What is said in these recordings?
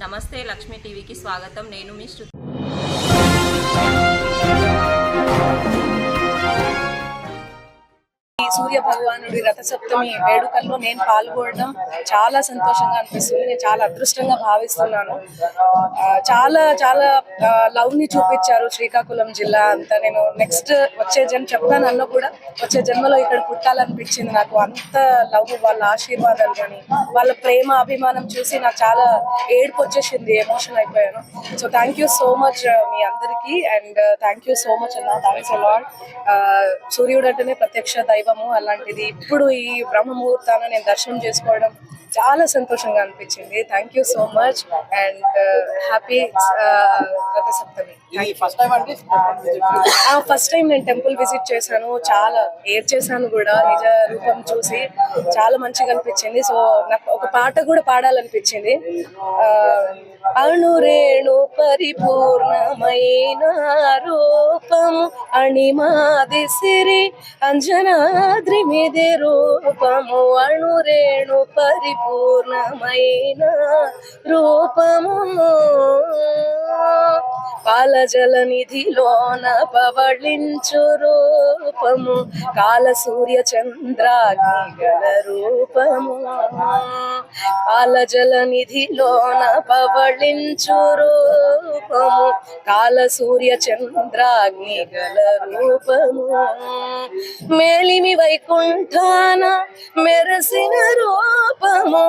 నమస్తే లక్ష్మీ టీవీకి స్వాగతం. నేను మీ శృతి. సూర్య భగవానుడి రథసప్తమి వేడుకల్లో నేను పాల్గొనడం చాలా సంతోషంగా అనిపిస్తుంది. నేను చాలా అదృష్టంగా భావిస్తున్నాను. ఆ, చాలా చాలా లవ్ని చూపించారు శ్రీకాకుళం జిల్లా అంతా. నేను నెక్స్ట్ వచ్చే జన్మ చెప్తాను అన్న కూడా వచ్చే జన్మలో ఇక్కడ పుట్టాలనిపించింది. నాకు అంత లవ్ వాళ్ళ ఆశీర్వాదాలు కానీ వాళ్ళ ప్రేమ అభిమానం చూసి నాకు చాలా ఏడుపు వచ్చేసింది ఎమోషన్ అయిపోయాను. So thank you so much మీ అందరికీ. And thank you so much అన్న. థ్యాంక్స్ అలాడ్ సూర్యుడు అంటేనే ప్రత్యక్ష దైవము. అలాంటిది. ఇప్పుడు ఈ బ్రహ్మముహూర్తాన నేను దర్శనం చేసుకోవడం చాలా సంతోషంగా అనిపించింది. Thank you so much and happy Rathasaptami ఇది ఫస్ట్ టైం అండి? ఫస్ట్ టైం నేను టెంపుల్ విజిట్ చేశాను. చాలా ఏడ్ చేశాను కూడా. నిజ రూపం చూసి చాలా మంచిగా అనిపించింది. సో నాకు ఒక పాట కూడా పాడాలనిపించింది. అణురేణు పరిపూర్ణమైన రూపము అణిమాది సిరి అంజనాద్రి మీది రూపము అణురేణు పరిపూర్ణమైన రూపము. పాలజల నిధిలోన పవళించు రూపము కాల సూర్య చంద్రాగ్ని రూపము. పాలజల నిధిలోన పవళించు రూపము కాల సూర్య చంద్రాగ్నిగల రూపము. మేలిమి వైకుంఠాన మెరసిన రూపము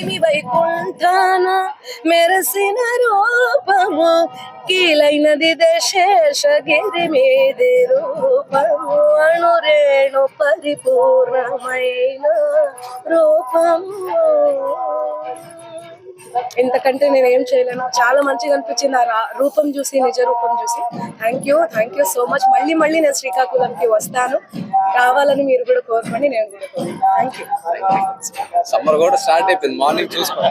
దేవి వైకుంఠాన మెరసిన రూపము కీలైనది దశేషగిరి మీది రూపము అణురేణు పరిపూర్ణమైన రూపము. ఇంతకంటే నేను ఏం చేయలేను. చాలా మంచిగా అనిపించింది ఆ రూపం చూసి నిజ రూపం చూసి. Thank you thank you so much మళ్ళీ మళ్ళీ నేను శ్రీకాకుళంకి వస్తాను. రావాలని మీరు కూడా కోరుకోండి నేను కూడా కోరుకోండి థ్యాంక్ యూ సమ్మర్ కూడా స్టార్ట్ అయిపోయింది. మార్నింగ్ చూసుకో.